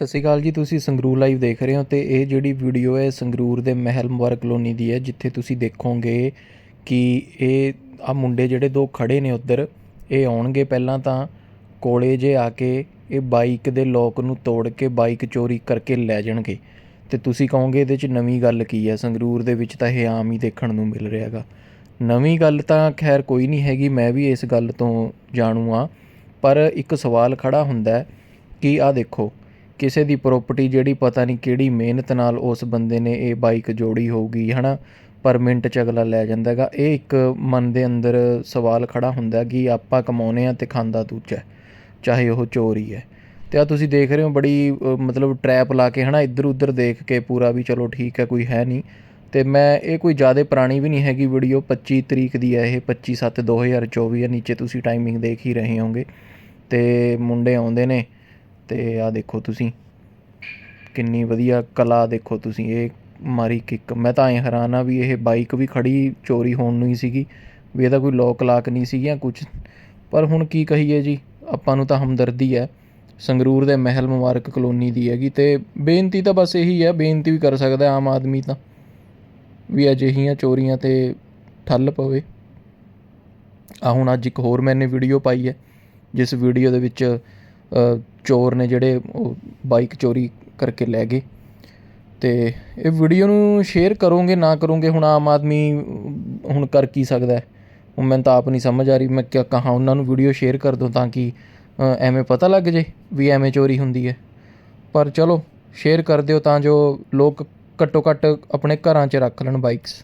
ਸਤਿ ਸ਼੍ਰੀ ਅਕਾਲ ਜੀ, ਤੁਸੀਂ ਸੰਗਰੂਰ ਲਾਈਵ ਦੇਖ ਰਹੇ ਹੋ ਤੇ ਇਹ ਜਿਹੜੀ ਵੀਡੀਓ ਹੈ ਸੰਗਰੂਰ ਦੇ ਮਹਿਲ ਮੁਬਾਰਕ ਕਲੋਨੀ ਦੀ ਹੈ, ਜਿੱਥੇ ਤੁਸੀਂ ਦੇਖੋਗੇ ਕਿ ਇਹ ਆ ਮੁੰਡੇ ਜਿਹੜੇ ਦੋ ਖੜੇ ਨੇ ਉੱਧਰ, ਇਹ ਆਉਣਗੇ ਪਹਿਲਾਂ ਤਾਂ ਕੋਲੇ ਜੇ ਆ ਕੇ ਇਹ ਬਾਈਕ ਦੇ ਲੋਕ ਨੂੰ ਤੋੜ ਕੇ ਬਾਈਕ ਚੋਰੀ ਕਰਕੇ ਲੈ ਜਾਣਗੇ। ਤੇ ਤੁਸੀਂ ਕਹੋਗੇ ਇਹਦੇ 'ਚ ਨਵੀਂ ਗੱਲ ਕੀ ਹੈ? ਸੰਗਰੂਰ ਦੇ ਵਿੱਚ ਤਾਂ ਇਹ ਆਮ ਹੀ ਦੇਖਣ ਨੂੰ ਮਿਲ ਰਿਹਾ ਹੈਗਾ। ਨਵੀਂ ਗੱਲ ਤਾਂ ਖੈਰ ਕੋਈ ਨਹੀਂ ਹੈਗੀ, ਮੈਂ ਵੀ ਇਸ ਗੱਲ ਤੋਂ ਜਾਣੂ ਆ ਪਰ ਇੱਕ ਸਵਾਲ ਖੜਾ ਹੁੰਦਾ ਹੈ ਕਿ ਆ ਦੇਖੋ ਕਿਸੇ ਦੀ ਪ੍ਰੋਪਰਟੀ ਜਿਹੜੀ ਪਤਾ ਨਹੀਂ ਕਿਹੜੀ ਮਿਹਨਤ ਨਾਲ ਉਸ ਬੰਦੇ ਨੇ ਇਹ ਬਾਈਕ ਜੋੜੀ ਹੋਊਗੀ ਹਨਾ? ਪਰ ਮਿੰਟ ਚ ਅਗਲਾ ਲੈ ਜਾਂਦਾ ਹੈਗਾ। ਇਹ ਇੱਕ ਮਨ ਦੇ ਅੰਦਰ ਸਵਾਲ ਖੜਾ ਹੁੰਦਾ ਕਿ ਆਪਾਂ ਕਮਾਉਨੇ ਆ ਤੇ ਖਾਂਦਾ ਦੂਜਾ ਹੈ, ਚਾਹੇ ਉਹ ਚੋਰੀ ਹੈ। ਤੇ ਆ ਤੁਸੀਂ ਦੇਖ ਰਹੇ ਹੋ ਬੜੀ ਮਤਲਬ ਟਰੈਪ ਲਾ ਕੇ ਹਨਾ? ਇੱਧਰ ਉੱਧਰ ਦੇਖ ਕੇ ਪੂਰਾ ਵੀ ਚਲੋ ਠੀਕ ਹੈ ਕੋਈ ਹੈ ਨਹੀਂ। ਤੇ ਮੈਂ ਇਹ ਕੋਈ ਜ਼ਿਆਦਾ ਪੁਰਾਣੀ ਵੀ ਨਹੀਂ ਹੈਗੀ ਵੀਡੀਓ 25 ਤਰੀਕ ਦੀ ਹੈ ਇਹ 25 7 2024 ਹੈ ਨੀਚੇ ਤੁਸੀਂ ਟਾਈਮਿੰਗ ਦੇਖ ਹੀ ਰਹੇ ਹੋਗੇ। ਤੇ ਮੁੰਡੇ ਆਉਂਦੇ ਨੇ ਤੇ ਆ ਦੇਖੋ ਤੁਸੀਂ। ਕਿੰਨੀ ਵਧੀਆ ਕਲਾ ਦੇਖੋ ਤੁਸੀਂ, ਇਹ ਮਾਰੀ ਕਿੱਕ। ਮੈਂ ਤਾਂ ਐ ਹੈਰਾਨ ਆ ਵੀ ਇਹ ਬਾਈਕ ਵੀ ਖੜੀ ਚੋਰੀ ਹੋਣ ਨੂੰ ਹੀ ਸੀਗੀ। ਵੀ ਇਹਦਾ ਕੋਈ ਲੋਕ ਲਾਕ ਨਹੀਂ ਸੀ ਜਾਂ ਕੁਝ ਪਰ ਹੁਣ ਕੀ ਕਹੀਏ ਜੀ, ਆਪਾਂ ਨੂੰ ਤਾਂ ਹਮਦਰਦੀ ਹੈ। ਸੰਗਰੂਰ ਦੇ ਮਹਿਲ ਮੁਬਾਰਕ ਕਲੋਨੀ ਦੀ ਹੈਗੀ ਤੇ ਬੇਨਤੀ ਤਾਂ ਬਸ ਇਹੀ ਹੈ, ਬੇਨਤੀ ਵੀ ਕਰ ਸਕਦਾ ਆਮ ਆਦਮੀ ਤਾਂ। ਵੀ ਅਜਿਹੀਆਂ ਚੋਰੀਆਂ ਤੇ ਠੱਲ ਪਵੇ। ਆ ਹੁਣ ਅੱਜ ਇੱਕ ਹੋਰ ਮੈਨੇ ਵੀਡੀਓ ਪਾਈ ਹੈ, ਜਿਸ ਵੀਡੀਓ ਦੇ ਵਿੱਚ ਚੋਰ ਨੇ ਜਿਹੜੇ ਉਹ ਬਾਈਕ ਚੋਰੀ ਕਰਕੇ ਲੈ ਗਏ। ਤੇ ਇਹ ਵੀਡੀਓ ਨੂੰ ਸ਼ੇਅਰ ਕਰੋਗੇ, ਨਾ ਕਰੋਗੇ, ਹੁਣ ਆਮ ਆਦਮੀ ਹੁਣ ਕਰ ਕੀ ਸਕਦਾ ਹੈ? ਹੁਣ ਮੈਨੂੰ ਤਾਂ ਆਪ ਨਹੀਂ ਸਮਝ ਆ ਰਹੀ, ਮੈਂ ਕਿਆ ਕਹਾਂ ਉਹਨਾਂ ਨੂੰ ਵੀਡੀਓ ਸ਼ੇਅਰ ਕਰ ਦੋ ਤਾਂ ਕਿ ਐਵੇਂ ਪਤਾ ਲੱਗ ਜੇ ਵੀ ਐਵੇਂ ਚੋਰੀ ਹੁੰਦੀ ਹੈ। ਪਰ ਚਲੋ ਸ਼ੇਅਰ ਕਰ ਦਿਓ ਤਾਂ ਜੋ ਲੋਕ ਘੱਟੋ ਘੱਟ ਆਪਣੇ ਘਰਾਂ 'ਚ ਰੱਖ ਲੈਣ ਬਾਈਕਸ